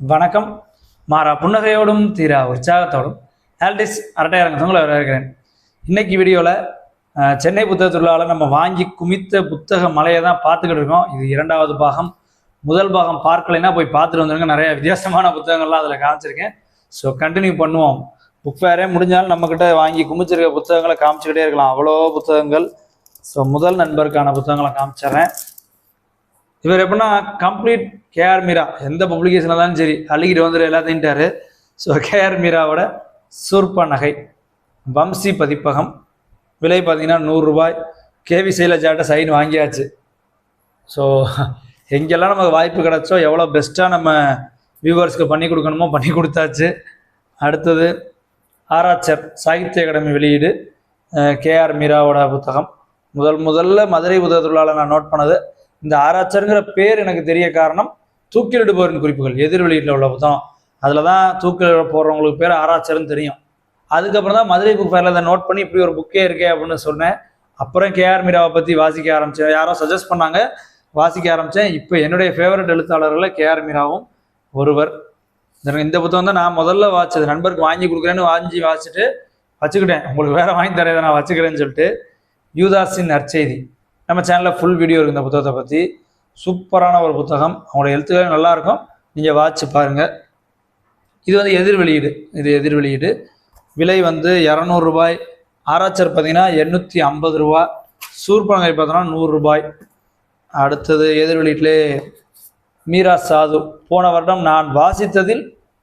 வணக்கம். மாறா புன்னகையோடும் தீரா உற்சாகத்தோடும். ஆல்டிஸ் அரட்டையரங்கத்தவங்களை வரவேற்கிறேன். இன்னைக்கு வீடியோவில் சென்னை புத்தக திருவிழாவில் நம்ம வாங்கி குமித்த புத்தக மலையை தான் பார்த்துக்கிட்டு இருக்கோம். இது இரண்டாவது பாகம். முதல் பாகம் பார்க்கலைன்னா போய் பார்த்துட்டு வந்துருங்க. நிறைய வித்தியாசமான புத்தகங்கள்லாம் அதில் காமிச்சிருக்கேன். ஸோ கண்டினியூ பண்ணுவோம். புக் ஃபேரே முடிஞ்சாலும் நம்மக்கிட்ட வாங்கி குமிச்சிருக்க புத்தகங்களை காமிச்சிக்கிட்டே இருக்கலாம். அவ்வளோ புத்தகங்கள். ஸோ முதல் நண்பருக்கான புத்தகங்களை காமிச்சிடுறேன். இவர் எப்படின்னா கம்ப்ளீட் கேஆர் மீரா எந்த பப்ளிகேஷன் இருந்தாலும் சரி அழுகிட்டு வந்துரு எல்லாத்தையும்ட்டாரு. ஸோ கேஆர் மீராவோட சூர்ப நகை வம்சி பதிப்பகம். விலை பார்த்தீங்கன்னா நூறுரூபாய் கேவி சைலஜாட்ட சைன் வாங்கியாச்சு. ஸோ எங்கெல்லாம் நமக்கு வாய்ப்பு கிடச்சோ எவ்வளோ பெஸ்ட்டாக நம்ம வியூவர்ஸ்க்கு பண்ணி கொடுக்கணுமோ பண்ணி கொடுத்தாச்சு. அடுத்தது ஆராய்ச்சர் சாகித்ய அகாடமி வெளியீடு கேஆர் மீராவோட புத்தகம். முதல் முதல்ல மதுரை உதவி தொழிலாளர் நான் நோட் பண்ணது இந்த ஆராய்ச்சருங்கிற பேர் எனக்கு தெரிய காரணம் தூக்கிலிடுபவரின் குறிப்புகள் எதிர் வெளியீட்டில் உள்ள புத்தகம் அதில் தான் தூக்கிலிட போடுறவங்களுக்கு பேர் ஆராய்ச்சர்னு தெரியும். அதுக்கப்புறம் தான் மதுரை புக் ஃபேரில் அதை நோட் பண்ணி இப்படி ஒரு புக்கே இருக்கே அப்படின்னு சொன்னேன். அப்புறம் கேஆர் மீராவை பற்றி வாசிக்க ஆரம்பித்தேன் யாரோ சஜஸ்ட் பண்ணாங்க. வாசிக்க ஆரம்பித்தேன் இப்போ என்னுடைய ஃபேவரட் எழுத்தாளர்களில் கேஆர் மீராவும் ஒருவர். இந்த புத்தகம் தான் நான் முதல்ல வாசிச்சது. நண்பருக்கு வாங்கி கொடுக்குறேன்னு வாங்கி வாசிச்சுட்டு வச்சுக்கிட்டேன். உங்களுக்கு வேற வாங்கி தரேன் நான் வச்சுக்கிறேன்னு சொல்லிட்டு. யூதாஸின் நற்செய்தி. நம்ம சேனலில் ஃபுல் வீடியோ இருக்குது இந்த புத்தகத்தை பற்றி சூப்பரான ஒரு புத்தகம். அவங்களோட எழுத்துக்கள் நல்லா இருக்கும் நீங்கள் வாட்சி பாருங்கள் இது வந்து எதிர் வெளியீடு. இது எதிர் வெளியீடு. விலை வந்து இரநூறுபாய் ஆராய்ச்சர் பார்த்தீங்கன்னா எண்ணூற்றி ஐம்பது ரூபா. சூர்பனங்கை பார்த்தோன்னா நூறுரூபாய் அடுத்தது எதிர் வெளியீட்டிலே மீரா சாது. போன வருடம் நான் வாசித்ததில்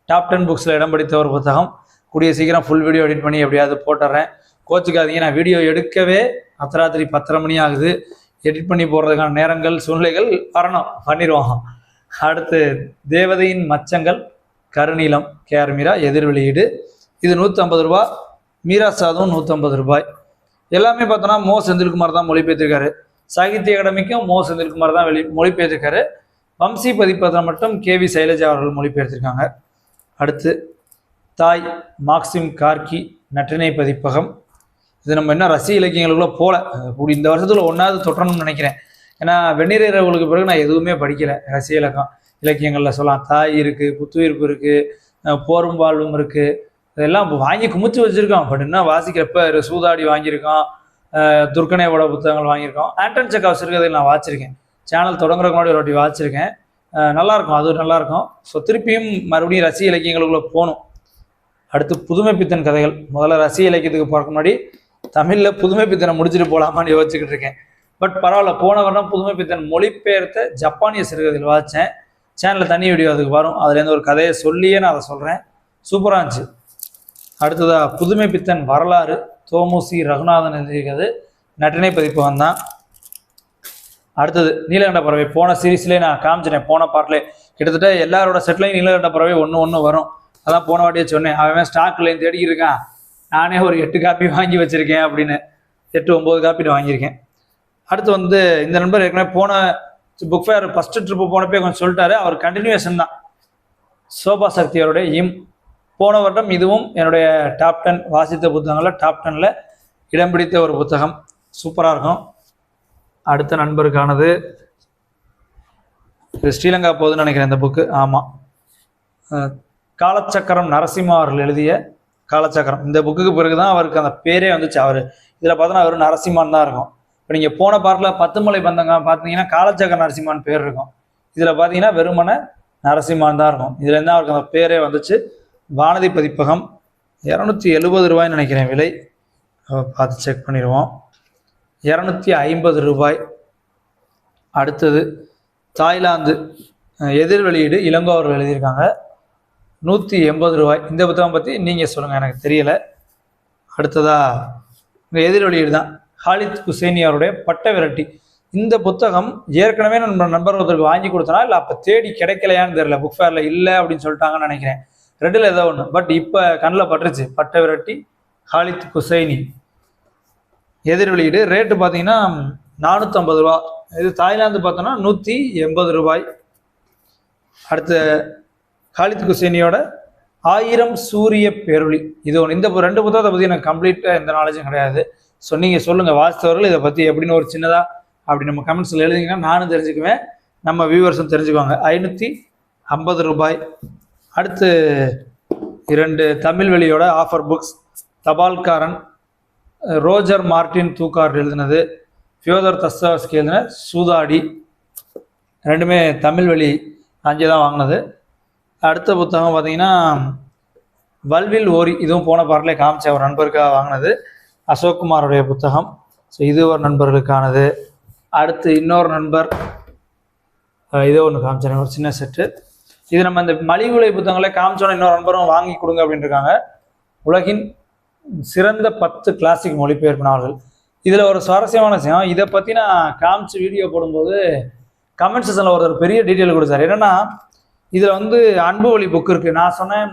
டாப் டென் புக்ஸில் இடம் பிடித்த ஒரு புத்தகம். கூடிய சீக்கிரம் ஃபுல் வீடியோ எடிட் பண்ணி எப்படியாவது போட்டுறேன். கோச்சுக்காதீங்க. நான் வீடியோ எடுக்கவே அர்த்தராத்திரி பத்தரை மணி ஆகுது. எடிட் பண்ணி போடுறதுக்கான நேரங்கள் சூழ்நிலைகள் வரணும். பண்ணிடுவோம் அடுத்து தேவதையின் மச்சங்கள் கருநீளம் கேஆர் மீரா எதிர் வெளியீடு. இது நூற்றம்பது ரூபா மீரா சாதம் நூற்றம்பது ரூபாய். எல்லாமே பார்த்தோன்னா மோ செந்தில்குமார் தான் மொழிபெயர்த்திருக்காரு. சாகித்ய அகாடமிக்கும் மோ செந்தில்குமார் தான் வெளி மொழிபெயர்த்திருக்காரு. வம்சி பதிப்பதில் மட்டும் கே வி சைலஜா அவர்கள் மொழிபெயர்த்திருக்காங்க. அடுத்து தாய் மாக்சிம் கார்கி நட்டினை பதிப்பகம். இது நம்ம என்ன ரசி இலக்கியங்களுக்குள்ள போல. இப்படி இந்த வருஷத்துல ஒன்றாவது தொட்டணும்னு நினைக்கிறேன். ஏன்னா வெந்நீர் இரவுகளுக்கு பிறகு நான் எதுவுமே படிக்கல. ரசி இலக்கம் இலக்கியங்களில் சொல்லலாம். தாய் இருக்கு புத்துயிர்ப்பு இருக்கு போரும் வாழ்வும் இருக்கு. இதெல்லாம் வாங்கி குமிச்சு வச்சிருக்கோம். பட் என்ன வாசிக்கிறப்ப சூதாடி வாங்கியிருக்கோம். துர்கனையோட புத்தகங்கள் வாங்கியிருக்கோம். ஆண்டன் செக்காஸ் இருக்கிறது நான் வாச்சிருக்கேன். சேனல் தொடங்குறதுக்கு முன்னாடி ஒரு வாட்டி வாச்சிருக்கேன். நல்லாயிருக்கும். நல்லா இருக்கும் அது நல்லா இருக்கும் ஸோ திருப்பியும் மறுபடியும் ரசிக இலக்கியங்களுக்குள்ள போகணும். அடுத்து புதுமை பித்தன் கதைகள். முதல்ல ரசிக இலக்கியத்துக்கு போறதுக்கு முன்னாடி தமிழில் புதுமை பித்தனை முடிச்சுட்டு போகலாமான்னு யோசிச்சுக்கிட்டு இருக்கேன். பட் பரவாயில்ல போன வருடம் புதுமை பித்தன் மொழிபெயர்த்த ஜப்பானிய சிறுகதைகள் வாசித்தேன் சேனலில் தனி வீடியோ அதுக்கு வரும். அதுலேருந்து ஒரு கதையை சொல்லியே நான் அதை சொல்கிறேன் சூப்பராக இருந்துச்சு. அடுத்ததா புதுமை பித்தன் வரலாறு தோமுசி ரகுநாதன் எழுதியிருக்கிறது. நட்டினை பதிப்பகம் தான். அடுத்தது நீலகண்ட பறவை. போன சீரீஸ்லேயே நான் காமிச்சிட்டேன். போன பாட்டிலே கிட்டத்தட்ட எல்லாரோட செட்லையும் நீலகண்ட பறவை ஒன்று ஒன்று வரும். அதான் போன வாட்டியே சொன்னேன். அவன் ஸ்டாக்லேயும் தேடிக்கிட்டு இருக்கான். நானே ஒரு எட்டு காப்பி வாங்கி வச்சுருக்கேன் அப்படின்னு எட்டு ஒம்பது காப்பி நான் வாங்கியிருக்கேன். அடுத்து வந்து இந்த நண்பர் ஏற்கனவே போன புக் ஃபேர் ஃபஸ்ட்டு ட்ரிப்பு போனப்பே கொஞ்சம் சொல்லிட்டாரு. அவர் கண்டினியூஷன் தான். சோபா சக்தி அவருடைய இம். போன வருடம் இதுவும் என்னுடைய டாப் டென் வாசித்த புத்தகங்களில் டாப் டெனில் இடம் பிடித்த ஒரு புத்தகம். சூப்பராக இருக்கும். அடுத்த நண்பருக்கானது இது ஸ்ரீலங்கா போகுதுன்னு நினைக்கிறேன் இந்த புக்கு ஆமாம் காலச்சக்கரம் நரசிம்மா அவர்கள் எழுதிய காலச்சக்கரம் இந்த புக்குக்கு பிறகு தான் அவருக்கு அந்த பேரே வந்துச்சு. அவர் இதில் பார்த்தோன்னா அவர் நரசிம்மான் தான் இருக்கும். இப்போ நீங்கள் போன பாட்டில் பத்துமலை பந்தங்க பார்த்தீங்கன்னா காலச்சக்கர நரசிம்மான் பேர் இருக்கும். இதில் பார்த்தீங்கன்னா வெறுமனை நரசிம்மான் தான் இருக்கும். இதுலேருந்து அவருக்கு அந்த பேரே வந்துச்சு. வானதி பதிப்பகம் இரநூத்தி எழுபது ரூபாய்ன்னு நினைக்கிறேன் விலை. பார்த்து செக் பண்ணிடுவோம். இரநூத்தி ஐம்பது ரூபாய். அடுத்தது தாய்லாந்து எதிர் வெளியீடு இளங்கோ அவர்கள் எழுதியிருக்காங்க. நூற்றி எண்பது ரூபாய். இந்த புத்தகம் பற்றி நீங்கள் சொல்லுங்கள் எனக்கு தெரியலை. அடுத்ததா உங்கள் எதிரொலியீடு தான். ஹாலித் குசேனி அவருடைய பட்ட விரட்டி. இந்த புத்தகம் ஏற்கனவே நம்ம நண்பர் ஒருத்தருக்கு வாங்கி கொடுத்தனா இல்லை அப்போ தேடி கிடைக்கலையான்னு தெரியல. புக் ஃபேரில் இல்லை அப்படின்னு சொல்லிட்டாங்கன்னு நினைக்கிறேன். ரெண்டில் ஏதோ ஒன்று பட் இப்போ கண்ணில் பட்டுருச்சு. பட்ட விரட்டி ஹாலித் குசைனி எதிர் வெளியீடு. ரேட்டு பார்த்தீங்கன்னா நானூற்றம்பது ரூபா. இது தாய்லாந்து பார்த்தோன்னா நூற்றி எண்பது ரூபாய். அடுத்த காலித் குசேனியோட ஆயிரம் சூரிய பேரொளி. இது ஒன்று இந்த ரெண்டு புத்தகத்தை பற்றி எனக்கு கம்ப்ளீட்டாக எந்த நாலேஜும் கிடையாது. ஸோ நீங்கள் சொல்லுங்கள் வாசித்தவர்கள் இதை பற்றி எப்படின்னு ஒரு சின்னதாக அப்படி நம்ம கமெண்ட்ஸில் எழுதிங்கன்னா நானும் தெரிஞ்சுக்குவேன். நம்ம வியூவர்ஸும் தெரிஞ்சுக்குவாங்க. ஐநூற்றி ஐம்பது ரூபாய். அடுத்து இரண்டு தமிழ் வெளியோட ஆஃபர் புக்ஸ் தபால்காரன் ரோஜர் மார்டின் தூக்கார் எழுதினது. ஃபியோதர் தஸ்தாஸ்கி எழுதின சூதாடி. ரெண்டுமே தமிழ் வழி அஞ்சு தான் வாங்கினது. அடுத்த புத்தகம் பார்த்தீங்கன்னா வல்வில் ஓரி இதுவும் போன பாட்டிலே காமிச்ச ஒரு நண்பருக்காக வாங்கினது. அசோக்குமாருடைய புத்தகம். ஸோ இது ஒரு நண்பர்களுக்கானது. அடுத்து இன்னொரு நண்பர். இதோ ஒன்று காமிச்சேன் ஒரு சின்ன செட்டு இது நம்ம இந்த மலிவு விலை புத்தகங்களே காமிச்சோன்னு இன்னொரு நண்பரும் வாங்கி கொடுங்க அப்படின்னு இருக்காங்க. உலகின் சிறந்த பத்து கிளாசிக் மொழிபெயர்ப்பினார்கள். இதில் ஒரு சுவாரஸ்யமான விஷயம். இதை பற்றி நான் காமிச்சு வீடியோ போடும்போது கமெண்ட் செஷனில் ஒருத்தர் பெரிய டீட்டெயில் கொடுத்தார். என்னன்னா இதில் வந்து அன்பு ஒளி புக் இருக்குது நான் சொன்னேன்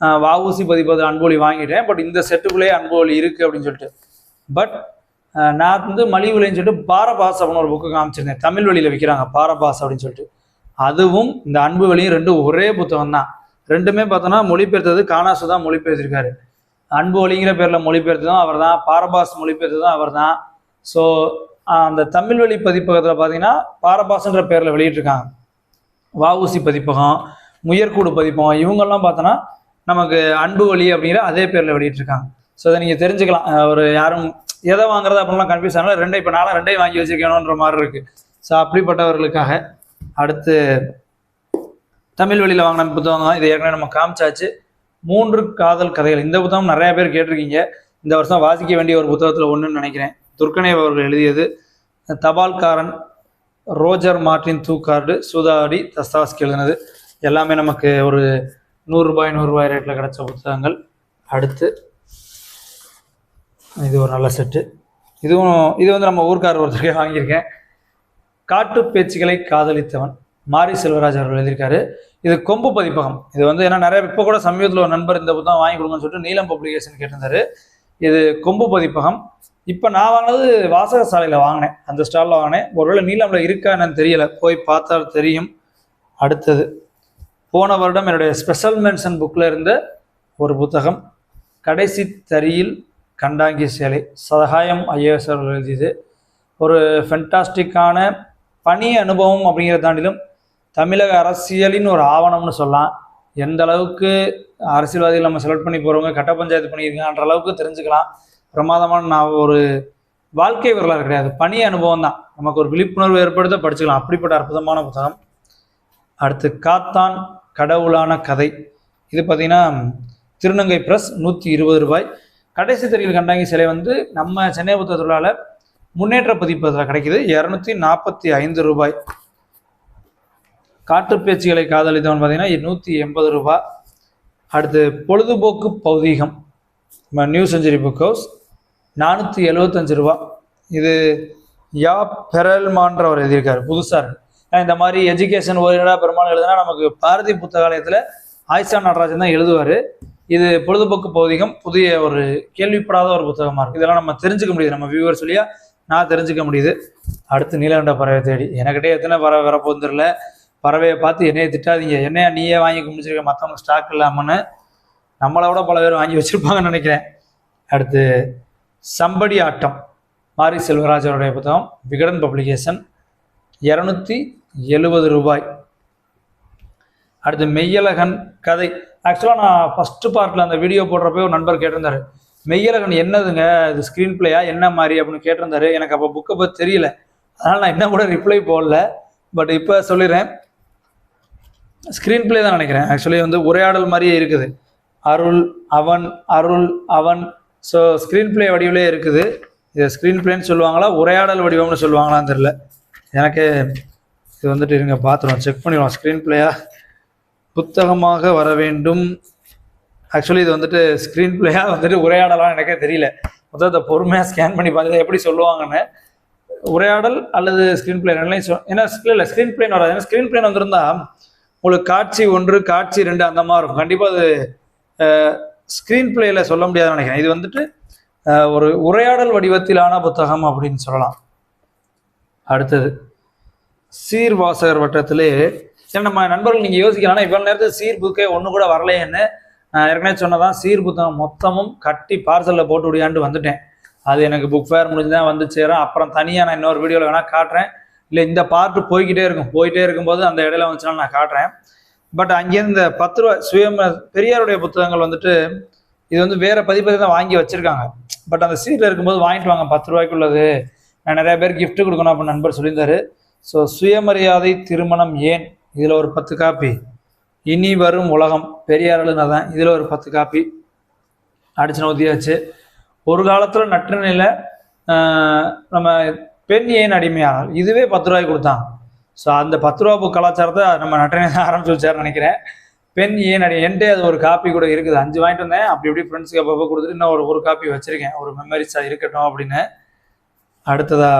அஹ், வஉசி பதிப்பது அன்பு ஒளி வாங்கிட்டேன் பட் இந்த செட்டுக்குள்ளேயே அன்பு ஒளி இருக்குது அப்படின்னு சொல்லிட்டு. பட் நான் வந்து மலிவு விலைன்னு சொல்லிட்டு பாரபாஸ் அப்படின்னு ஒரு புக்கு காமிச்சிருந்தேன். தமிழ் வழியில் விற்கிறாங்க பாரபாஸ் அப்படின்னு சொல்லிட்டு. அதுவும் இந்த அன்பு வழியும் ரெண்டும் ஒரே புத்தகம் தான். ரெண்டுமே பார்த்தோன்னா மொழிபெயர்த்தது காணாசு தான் மொழிபெயர்த்திருக்காரு. அன்பு ஒளிங்கிற பேரில் மொழிபெயர்த்ததும் அவர் தான் பாரபாஸ் மொழிபெயர்த்ததும் அவர் தான் ஸோ அந்த தமிழ் வழி பதிப்பகத்தில் பார்த்தீங்கன்னா பாரபாஸ்ன்ற பேரில் வெளியிட்டிருக்காங்க. வஉசி பதிப்பகம் முயற்கூடு பதிப்பகம் இவங்கெல்லாம் பார்த்தோன்னா நமக்கு அன்பு வழி அப்படிங்கிற அதே பேரில் வெளியிட்டிருக்காங்க. ஸோ அதை நீங்கள் தெரிஞ்சுக்கலாம். ஒரு யாரும் எதை வாங்குறது அப்படிலாம் கன்ஃபியூஸ் ஆனால் ரெண்டே இப்போ நாளாக ரெண்டையும் வாங்கி வச்சுக்கணுன்ற மாதிரி இருக்குது ஸோ அப்படிப்பட்டவர்களுக்காக அடுத்து தமிழ் வழியில் வாங்கின புத்தகம் தான். இது ஏற்கனவே நம்ம காமிச்சாச்சு. மூன்று காதல் கதைகள். இந்த புத்தகம் நிறைய பேர் கேட்டிருக்கீங்க. இந்த வருஷம் வாசிக்க வேண்டிய ஒரு புத்தகத்தில் ஒன்றுன்னு நினைக்கிறேன். துர்கனேவ் அவர்கள் எழுதியது தபால்காரன் ரோஜர் மார்டின் தூக்கார்டு சூதாடி தஸ்தாஸ்கி எழுதினது எல்லாமே நமக்கு ஒரு நூறுரூபாய் நூறுரூபாய் ரேட்டில் கிடச்ச புத்தகங்கள். அடுத்து இது ஒரு நல்ல செட்டு இதுவும் இது வந்து நம்ம ஊர்க்காரர் ஒருத்தருக்கே வாங்கியிருக்கேன். காட்டு பேச்சுகளை காதலித்தவன் மாரி செல்வராஜ் அவர்கள் எழுதியிருக்காரு. இது கொம்பு பதிப்பகம். இது வந்து ஏன்னா நிறைய இப்போ கூட சமீபத்தில் ஒரு நண்பர் இந்த புத்தகம் வாங்கி கொடுங்கன்னு சொல்லிட்டு நீலம் பப்ளிகேஷன் கேட்டிருந்தாரு. இது கொம்பு பதிப்பகம். இப்போ நான் வாங்கினது வாசக சாலையில் வாங்கினேன். அந்த ஸ்டாலில் வாங்கினேன். ஒருவேளை நீலமில் இருக்கா என்னன்னு தெரியல. போய் பார்த்தா தெரியும். அடுத்தது போன வருடம் என்னுடைய ஸ்பெஷல் மென்ஷன் புக்கில் இருந்த ஒரு புத்தகம் கடைசி தரியில் கண்டாங்கி சேலை. சகாயம் ஐஏஎஸ் அவர்கள் எழுதியது. ஒரு ஃபென்டாஸ்டிக்கான பணி அனுபவம் அப்படிங்கிற தாண்டிலும் தமிழக அரசியலின் ஒரு ஆவணம்னு சொல்லலாம். எந்த அளவுக்கு அரசியல்வாதிகள் நம்ம செலக்ட் பண்ணி போகிறவங்க கட்ட பஞ்சாயத்து பண்ணியிருக்காங்கன்ற அளவுக்கு தெரிஞ்சுக்கலாம். பிரமாதமான நான் ஒரு வாழ்க்கை வரலாறு கிடையாது. பணி அனுபவம் தான். நமக்கு ஒரு விழிப்புணர்வு ஏற்படுத்த படிச்சுக்கலாம். அப்படிப்பட்ட அற்புதமான புத்தகம். அடுத்து காத்தான் கடவுளான கதை. இது பார்த்தீங்கன்னா திருநங்கை ப்ரெஸ் நூற்றி இருபது ரூபாய். கடைசி தெரியல் கண்டாங்கி சிலை வந்து நம்ம சென்னை புத்தகத்துள்ளால முன்னேற்ற பதிப்பதில் கிடைக்கிது. இரநூத்தி நாற்பத்தி ஐந்து ரூபாய். காற்று பேச்சுகளை காதலித்தவன் பார்த்தீங்கன்னா நூற்றி எண்பது ரூபாய். அடுத்து பொழுதுபோக்கு பௌதீகம். நியூ செஞ்சுரி புக் ஹவுஸ் நானூற்றி எழுபத்தஞ்சு ரூபா. இது யா பெரல்மான்றவர் எழுதியிருக்காரு புதுசாக ஏன்னா இந்த மாதிரி எஜுகேஷன் ஓரியடாக பெருமாள் எழுதுனா நமக்கு பாரதி புத்தகாலயத்தில் ஆயிஷா நடராஜன் தான் எழுதுவார். இது பொழுதுபோக்கு பௌதிகம் புதிய ஒரு கேள்விப்படாத ஒரு புத்தகமாக இருக்குது இதெல்லாம் நம்ம தெரிஞ்சுக்க முடியுது. நம்ம வியூவர் சொல்லியா நான் தெரிஞ்சுக்க முடியுது. அடுத்து நீலகண்ட பறவை தேடி. எனக்கிட்டே எத்தனை பறவை வரப்போகுது தெரியல. பறவையை பார்த்து என்னையை திட்டாதீங்க. என்னையா நீயே வாங்கி கும்பிச்சிருக்க மற்றவங்க ஸ்டாக் இல்லாமன்னு நம்மளை விட பல பேர் வாங்கி வச்சுருப்பாங்கன்னு நினைக்கிறேன். அடுத்து சம்படி ஆட்டம். மாரி செல்வராஜனுடைய புத்தகம் விகடன் பப்ளிகேஷன் இரநூத்தி எழுபது ரூபாய். அடுத்து மெய்யழகன் கதை. ஆக்சுவலாக நான் ஃபஸ்ட்டு பார்ட்டில் அந்த வீடியோ போடுறப்ப ஒரு நண்பர் கேட்டிருந்தாரு. மெய்யழகன் என்னதுங்க? இது ஸ்க்ரீன் பிளேயா என்ன மாதிரி அப்படின்னு கேட்டிருந்தாரு. எனக்கு அப்போ புக்கை பற்றி தெரியல. அதனால் நான் இன்னும் கூட ரிப்ளை போடல. பட் இப்போ சொல்லிடுறேன். ஸ்க்ரீன் பிளே தான் நினைக்கிறேன். ஆக்சுவலி வந்து உரையாடல் மாதிரியே இருக்குது. அருள் அவன் அருள் அவன் ஸோ ஸ்க்ரீன் பிளே வடிவிலே இருக்குது. இது ஸ்க்ரீன் பிளேன்னு சொல்லுவாங்களா? உரையாடல் வடிவம்னு சொல்லுவாங்களான்னு தெரில எனக்கு இது வந்துட்டு இருங்க பார்த்துருவோம் செக் பண்ணிடுவோம். ஸ்க்ரீன் பிளேயா புத்தகமாக வர வேண்டும். ஆக்சுவலி இது வந்துட்டு ஸ்க்ரீன் பிளேயா வந்துட்டு உரையாடலாம் எனக்கே தெரியல. மொத்தத்தை பொறுமையாக ஸ்கேன் பண்ணி பார்த்து எப்படி சொல்லுவாங்கன்னு. உரையாடல் அல்லது ஸ்க்ரீன் பிளே ரெண்டுலையும் சொல் ஏன்னா இல்லை ஸ்க்ரீன் பிளேன் வராது. ஏன்னா ஸ்க்ரீன் பிளேன் வந்திருந்தா உங்களுக்கு காட்சி ஒன்று காட்சி ரெண்டு அந்த மாதிரி இருக்கும். கண்டிப்பாக அது ஸ்க்ரீன் பிளேயில் சொல்ல முடியாதுன்னு நினைக்கிறேன். இது வந்துட்டு ஒரு உரையாடல் வடிவத்திலான புத்தகம் அப்படின்னு சொல்லலாம். அடுத்தது சீர்வாசகர் வட்டத்திலே ஏன்னா நம்ம நண்பர்கள் நீங்கள் யோசிக்கலாம் இவ்வளோ நேரத்தில் சீர் புக்கே ஒன்று கூட வரலையேன்னு நான் ஏற்கனவே சொன்னதான் சீர் புத்தகம் மொத்தமும் கட்டி பார்சலில் போட்டு விடியாண்டு வந்துட்டேன். அது எனக்கு புக் ஃபேர் முடிஞ்சு தான் வந்து சேரும். அப்புறம் தனியாக நான் இன்னொரு வீடியோவில் வேணால் காட்டுறேன். இல்லை இந்த பார்ட்டு போய்கிட்டே இருக்கும். போயிட்டே இருக்கும்போது அந்த இடையில வந்துச்சுன்னா நான் காட்டுறேன். பட் அங்கேருந்து இந்த பத்து ரூபா சுயம பெரியாருடைய புத்தகங்கள் வந்துட்டு இது வந்து வேற பதிப்பதை தான் வாங்கி வச்சிருக்காங்க. பட் அந்த சீட்டில் இருக்கும்போது வாங்கிட்டு வாங்க பத்து ரூபாய்க்கு உள்ளது நான் நிறைய பேர் கிஃப்ட் கொடுக்கணும் அப்படின்னு நண்பர் சொல்லியிருந்தாரு. ஸோ சுயமரியாதை திருமணம் ஏன்? இதில் ஒரு பத்து காப்பி. இனி வரும் உலகம் பெரியார் தான் இதில் ஒரு பத்து காப்பி. அடிச்சு நோத்தியாச்சு ஒரு காலத்தில் நற்றினையில் நம்ம பெண் ஏன் அடிமையானால் இதுவே பத்து ரூபாய்க்கு கொடுத்தாங்க ஸோ அந்த பத்து ரூபா புக் கலாச்சாரத்தை நம்ம நற்றினை தான் ஆரம்பிச்சு வச்சாருன்னு நினைக்கிறேன். பெண் ஏன் அடி என்கிட்ட அது ஒரு காப்பி கூட இருக்குது. அஞ்சு வாங்கிட்டு வந்தேன். அப்படி இப்படி ஃப்ரெண்ட்ஸுக்கு அப்பப்போ கொடுத்துட்டு இன்னும் ஒரு ஒரு காப்பி வச்சுருக்கேன். ஒரு மெமரிஸாக இருக்கட்டும் அப்படின்னு. அடுத்ததா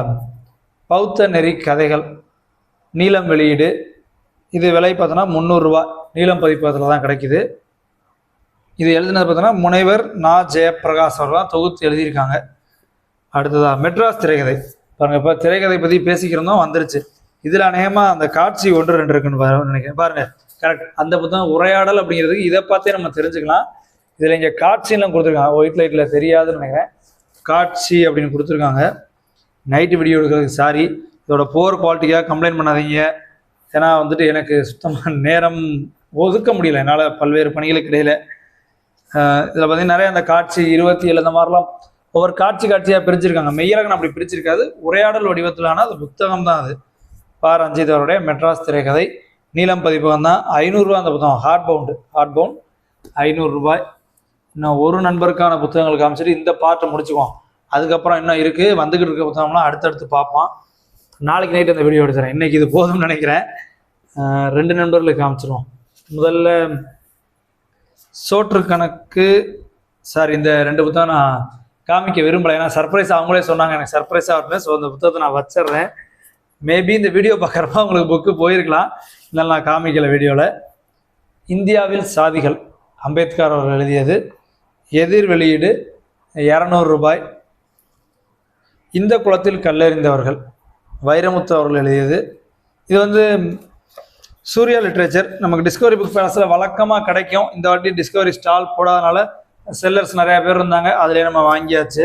பௌத்த நெறி கதைகள். நீளம் வெளியீடு. இது விலை பார்த்தோன்னா முந்நூறுரூவா நீளம் பதிப்பகத்தில் தான் கிடைக்குது. இது எழுதினது பார்த்தோன்னா முனைவர் நா. ஜெயப்பிரகாஷ் அவர் தான் தொகுத்து எழுதியிருக்காங்க. அடுத்ததா மெட்ராஸ் திரைக்கதை. பாருங்கள் இப்போ திரைக்கதை பற்றி பேசிக்கிறதும் வந்துருச்சு. இதில் அநேகமாக அந்த காட்சி ஒன்று ரெண்டு இருக்குன்னு நினைக்கிறேன். பாருங்க கரெக்ட் அந்த புத்தகம் உரையாடல் அப்படிங்கிறதுக்கு இதை பார்த்தே நம்ம தெரிஞ்சுக்கலாம். இதில் இங்கே காட்சிலாம் கொடுத்துருக்காங்க. ஒயிட் லைட்டில் தெரியாதுன்னு நினைக்கிறேன். காட்சி அப்படின்னு கொடுத்துருக்காங்க. நைட்டு வீடியோ எடுக்கிறதுக்கு சாரி இதோட போர் குவாலிட்டிக்காக கம்ப்ளைண்ட் பண்ணாதீங்க. ஏன்னா வந்துட்டு எனக்கு சுத்தமாக நேரம் ஒதுக்க முடியல. என்னால் பல்வேறு பணிகளுக்கு இடையில். இதில் பார்த்தீங்கன்னா நிறைய அந்த காட்சி இருபத்தி ஏழு இந்த மாதிரிலாம் ஒவ்வொரு காட்சி காட்சியாக பிரிச்சிருக்காங்க மெய்யழகன் அப்படி பிரிச்சிருக்காது. உரையாடல் வடிவத்திலான அது புத்தகம் தான் அது. பா ரஞ்சித் அவருடைய மெட்ராஸ் திரைக்கதை. நீளம் பதிப்பகம் தான். ஐநூறுரூவா அந்த புத்தகம். ஹார்ட் பவுண்டு ஹார்ட் பவுண்ட் ஐநூறுரூபாய். இன்னும் ஒரு நண்பருக்கான புத்தகங்கள் காமிச்சிட்டு இந்த பாட்டை முடிச்சுக்குவோம். அதுக்கப்புறம் இன்னும் இருக்குது வந்துக்கிட்டு இருக்க புத்தகம்லாம் அடுத்தடுத்து பார்ப்போம். நாளைக்கு நைட் அந்த வீடியோ எடுத்துறேன். இன்றைக்கி இது போதும்னு நினைக்கிறேன். ரெண்டு நண்பர்களுக்கு காமிச்சிருவோம். முதல்ல சோற்று கணக்கு. சார் இந்த ரெண்டு புத்தகம் நான் காமிக்க விரும்பலை. ஏன்னா சர்ப்ரைஸ் அவங்களே சொன்னாங்க. எனக்கு சர்ப்ரைஸாக இருந்தேன் ஸோ அந்த புத்தகத்தை நான் வச்சிடுறேன். மேபி இந்த வீடியோ பார்க்குறப்ப உங்களுக்கு புக்கு போயிருக்கலாம். இல்லை நான் காமிக்கல வீடியோவில் இந்தியாவில் சாதிகள் அம்பேத்கர் அவர்கள் எழுதியது எதிர் வெளியீடு இரநூறு ரூபாய். இந்த குளத்தில் கல்லெறிந்தவர்கள் வைரமுத்து அவர்கள் எழுதியது. இது வந்து சூர்யா லிட்ரேச்சர் நமக்கு டிஸ்கவரி புக் பேலஸில் வழக்கமாக கிடைக்கும். இந்த வாட்டி டிஸ்கவரி ஸ்டால் போடாதனால செல்லர்ஸ் நிறையா பேர் இருந்தாங்க. அதிலே நம்ம வாங்கியாச்சு.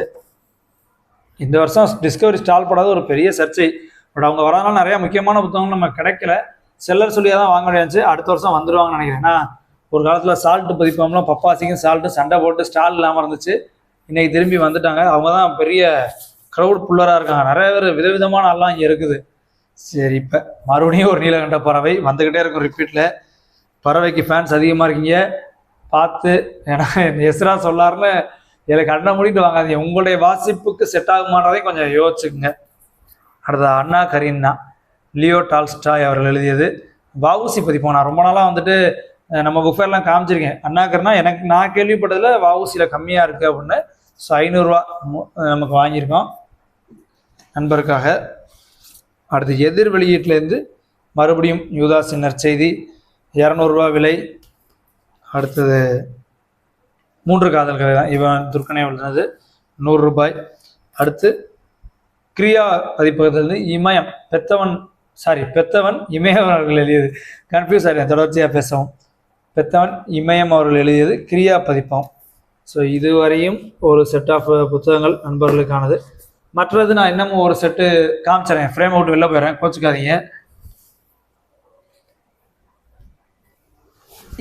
இந்த வருஷம் டிஸ்கவரி ஸ்டால் போடாத ஒரு பெரிய சர்ச்சை. பட் அவங்க வரதுனால நிறைய முக்கியமான புத்தகங்கள் நம்ம கிடைக்கல. செல்லர் சொல்லியாக தான் வாங்க முடியாச்சு அடுத்த வருஷம் வந்துடுவாங்கன்னு நினைக்கிறேன். ஏன்னா ஒரு காலத்தில் சால்ட்டு பதிப்போம்லாம் பப்பாசிக்கும் சால்ட்டு சண்டை போட்டு ஸ்டால் இல்லாமல் இருந்துச்சு. இன்னைக்கு திரும்பி வந்துட்டாங்க. அவங்க தான் பெரிய க்ரௌட் புல்லராக இருக்காங்க. நிறைய பேர் விதவிதமான ஆள்லாம் இங்கே இருக்குது. சரி இப்போ மறுபடியும் ஒரு நீலகண்ட பறவை வந்துக்கிட்டே இருக்கும் ரிப்பீட்டில் பறவைக்கு ஃபேன்ஸ் அதிகமாக இருக்கீங்க. பார்த்து ஏன்னா எஸ்ரா சொல்லாருன்னு எனக்கு கண்ணை மூடிட்டு வாங்காதீங்க. உங்களுடைய வாசிப்புக்கு செட் ஆகுமான்றதையும் கொஞ்சம் யோசிச்சுக்குங்க. அடுத்தது அண்ணா கரீன்னா லியோ டால்ஸ்டாய் அவர்கள் எழுதியது. வவுசி பதிப்போம். நான் ரொம்ப நாளாக வந்துட்டு நம்ம புஃபேர்லாம் காமிச்சிருக்கேன். அண்ணாக்கர்னா எனக்கு நான் கேள்விப்பட்டதில் வவுசியில் கம்மியாக இருக்குது அப்படின்னு. ஸோ ஐநூறுரூவா நமக்கு வாங்கியிருக்கோம். நண்பருக்காக. அடுத்து எதிர் வெளியீட்டிலேருந்து மறுபடியும் யூதாஸின் நற்செய்தி இரநூறுவா விலை. அடுத்தது மூன்று காதல்கள் தான். இவன் துர்க்கனை எழுதினது நூறு ரூபாய். அடுத்து கிரியா பதிப்பகத்திலிருந்து இமயம் பெத்தவன் சாரி பெத்தவன் இமயம் அவர்கள் எழுதியது. கன்ஃபியூஸ் ஆகிடும் தொடர்ச்சியாக பேசவும். பெத்தவன் இமயம் அவர்கள் எழுதியது கிரியா பதிப்பம் ஸோ இதுவரையும் ஒரு செட் ஆஃப் புத்தகங்கள் நண்பர்களுக்கானது மற்றது நான் இன்னமும் ஒரு செட்டு காமிச்சிடறேன் ஃப்ரேம் அவுட் வெளில போயிடுறேன் கோச்சுக்காதீங்க.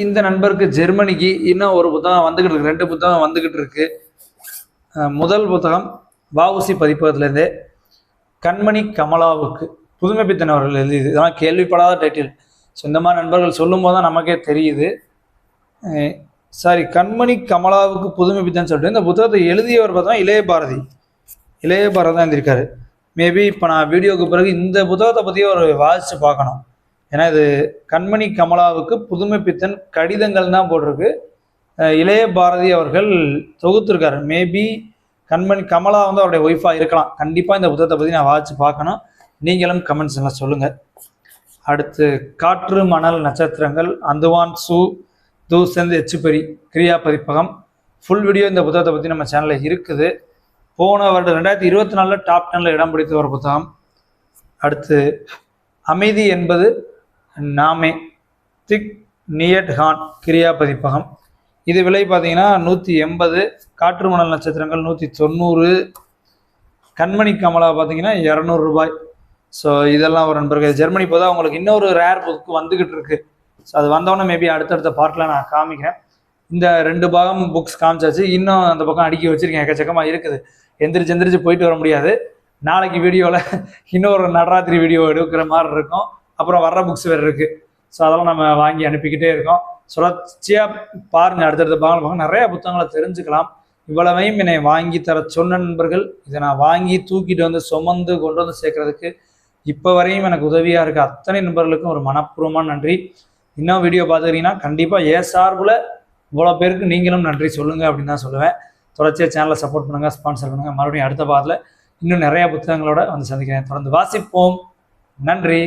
இந்த நண்பருக்கு ஜெர்மனிக்கு இன்னும் ஒரு புத்தகம் வந்துக்கிட்டு இருக்கு. ரெண்டு புத்தகம் வந்துக்கிட்டு இருக்கு. முதல் புத்தகம் வஉசி பதிப்பகத்துலேருந்தே. கண்மணி கமலாவுக்கு புதுமை பித்தன் அவர்கள் எழுதியது. இதெல்லாம் கேள்விப்படாத டைட்டில் ஸோ இந்த மாதிரி நண்பர்கள் சொல்லும் போது தான் நமக்கே தெரியுது. சாரி கண்மணி கமலாவுக்கு புதுமை பித்தன் சொல்லிட்டு இந்த புத்தகத்தை எழுதியவர் பார்த்தோம்னா இளைய பாரதி இளைய பாரதி தான் எழுந்திருக்காரு மேபி இப்போ நான் வீடியோக்கு பிறகு இந்த புத்தகத்தை பற்றி ஒரு வாசித்து பார்க்கணும். ஏன்னா இது கண்மணி கமலாவுக்கு புதுமை பித்தன் கடிதங்கள் தான் போட்டிருக்கு. இளைய பாரதி அவர்கள் தொகுத்திருக்காரு. மேபி கண்மணி கமலா வந்து அவருடைய ஒய்ஃபாக இருக்கலாம். கண்டிப்பாக இந்த புத்தகத்தை பற்றி நான் வாசித்து பார்க்கணும். நீங்களும் கமெண்ட்ஸ் எல்லாம் சொல்லுங்கள் அடுத்து காற்று மணல் நட்சத்திரங்கள் அந்துவான் சு தூசந்த் எச்சுப்பெரி கிரியா பதிப்பகம் ஃபுல் வீடியோ இந்த புத்தகத்தை பற்றி நம்ம சேனலில் இருக்குது. போன வருடம் ரெண்டாயிரத்தி இருபத்தி நாலில் டாப் டெனில் இடம் பிடித்த ஒரு புத்தகம். அடுத்து அமைதி என்பது நாமே. திக் நியட் ஹான் கிரியா பதிப்பகம் இது விலை பார்த்தீங்கன்னா நூற்றி எண்பது காற்று மணல் நட்சத்திரங்கள் நூற்றி தொண்ணூறு கண்மணி கமலா பார்த்தீங்கன்னா இரநூறுபாய் ஸோ இதெல்லாம் ஒரு நண்பர்கள் ஜெர்மனி போதா உங்களுக்கு இன்னொரு ரேர் புக்கு வந்துக்கிட்டு இருக்கு. ஸோ அது வந்தோடனே மேபி அடுத்தடுத்த பார்ட்டில் நான் காமிக்கிறேன். இந்த ரெண்டு பாகம் புக்ஸ் காமிச்சாச்சு. இன்னும் அந்த பக்கம் அடுக்கி வச்சிருக்கேன். எக்கச்சக்கமாக இருக்குது. எந்திரிச்சு எந்திரிச்சு போயிட்டு வர முடியாது. நாளைக்கு வீடியோவில் இன்னொரு நடராத்திரி வீடியோ எடுக்கிற மாதிரி இருக்கும். அப்புறம் வர்ற புக்ஸ் வேறு இருக்குது ஸோ அதெல்லாம் நம்ம வாங்கி அனுப்பிக்கிட்டே இருக்கோம். சுழற்சியாக பாருங்க அடுத்தடுத்த பாகம் பாருங்க நிறைய புத்தகங்களை தெரிஞ்சுக்கலாம். இவ்வளவையும் என்னை வாங்கி தர சொன்ன நண்பர்கள் இதை நான் வாங்கி தூக்கிட்டு வந்து சுமந்து கொண்டு வந்து சேர்க்கறதுக்கு இப்போ வரையும் எனக்கு உதவியாக இருக்க அத்தனை நண்பர்களுக்கும் ஒரு மனப்பூர்வமான நன்றி. இன்னும் வீடியோ பார்த்துக்கிறீங்கன்னா கண்டிப்பாக ஏ சார்பில் இவ்வளோ பேருக்கு நீங்களும் நன்றி சொல்லுங்கள் அப்படின்னு தான் சொல்லுவேன். தொடர்ச்சியாக சேனலை சப்போர்ட் பண்ணுங்கள் ஸ்பான்சர் பண்ணுங்கள் மறுபடியும் அடுத்த பாதத்தில் இன்னும் நிறைய புத்தகங்களோட வந்து சந்திக்கிறேன். தொடர்ந்து வாசிப்போம். நன்றி.